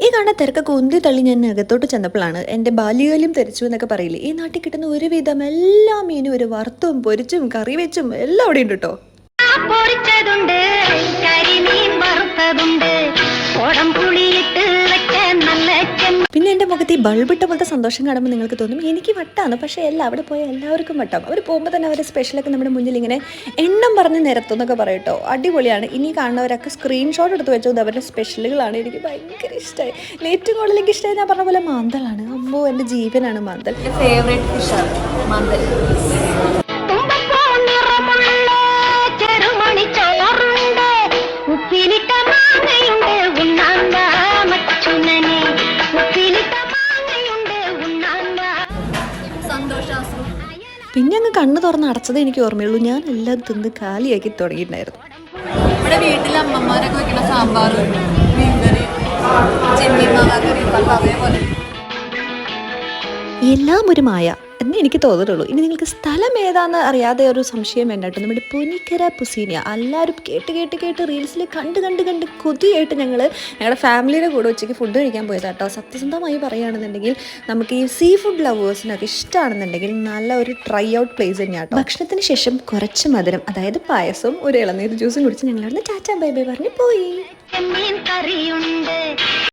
ഈ കാണുന്ന തിരക്കൊക്കെ ഉന്തി തള്ളി ഞാൻ അകത്തോട്ട് ചെന്നപ്പോഴാണ് എന്റെ ബാല്യകാലം തെരിച്ചു എന്നൊക്കെ പറയില്ലേ? ഈ നാട്ടിൽ കിട്ടുന്ന ഒരുവിധം എല്ലാ മീനും ഒരു വറുത്തും പൊരിച്ചും കറി വെച്ചും എല്ലാം അവിടെ ഉണ്ട് കേട്ടോ മുഖത്ത് ഈ ബൾബിട്ട പോലത്തെ സന്തോഷം കാണുമ്പോൾ നിങ്ങൾക്ക് തോന്നും എനിക്ക് വട്ടാണ് പക്ഷേ എല്ലാം അവിടെ പോയ എല്ലാവർക്കും വട്ടാം അവർ പോകുമ്പോൾ തന്നെ അവരുടെ സ്പെഷ്യലൊക്കെ നമ്മുടെ മുന്നിൽ ഇങ്ങനെ എണ്ണം പറഞ്ഞ് നിരത്തും എന്നൊക്കെ പറയട്ടോ അടിപൊളിയാണ്. ഇനി കാണുന്നവരൊക്കെ സ്ക്രീൻഷോട്ട് എടുത്ത് വെച്ചത് അവരുടെ സ്പെഷ്യലുകളാണ് എനിക്ക് ഭയങ്കര ഇഷ്ടമായി ഏറ്റവും കൂടുതൽ എനിക്ക് ഇഷ്ടമായി ഞാൻ പറഞ്ഞ പോലെ മാന്തളാണ്. അമ്മോ എന്റെ ജീവനാണ് മാന്തൽ. ഫേവറേറ്റ് ഫിഷാണ് മാന്തൽ. ഉപ്പിലിട്ട പിന്നെ അങ്ങ് കണ്ണ് തുറന്ന് അടച്ചതേ എനിക്ക് ഓർമ്മയുള്ളൂ. ഞാൻ എല്ലാം തിന്ന് കാലിയാക്കി തുടങ്ങിയിട്ടുണ്ടായിരുന്നു. ഇവിടെ വീട്ടിൽ അമ്മമാരൊക്കെ വെക്കുന്ന സാമ്പാർ മീൻകറി ചെമ്മീൻ മാങ്ങാക്കറി ഇപ്പം അതേപോലെ. എല്ലാം ഒരു മായ. എന്നേ എനിക്ക് തോന്നിയിട്ടുള്ളൂ. ഇനി നിങ്ങൾക്ക് സ്ഥലം ഏതാണെന്ന് അറിയാതെ ഒരു സംശയം വേണ്ടട്ടോ. നമ്മുടെ പുനിക്കര പുസീനിയ. എല്ലാവരും കേട്ട് കേട്ട് കേട്ട് റീൽസിൽ കണ്ട് കണ്ട് കണ്ട് കൊതിയായിട്ട് ഞങ്ങൾ ഞങ്ങളുടെ ഫാമിലിയുടെ കൂടെ ഉച്ചയ്ക്ക് ഫുഡ് കഴിക്കാൻ പോയത് കേട്ടോ സത്യസന്ധമായി പറയുകയാണെന്നുണ്ടെങ്കിൽ നമുക്ക് ഈ സീ ഫുഡ് ലവേഴ്സിനൊക്കെ ഇഷ്ടമാണെന്നുണ്ടെങ്കിൽ നല്ല ഒരു ട്രൈ ഔട്ട് പ്ലേസ് തന്നെയാണ് കേട്ടോ ഭക്ഷണത്തിന് ശേഷം കുറച്ച് മധുരം അതായത് പായസവും ഒരു ഇളനീർ ജ്യൂസും കുടിച്ച് ഞങ്ങളവിടുന്ന് ചാച്ചാ ബൈ ബൈ പറഞ്ഞ് പോയി. കറിയുണ്ട്.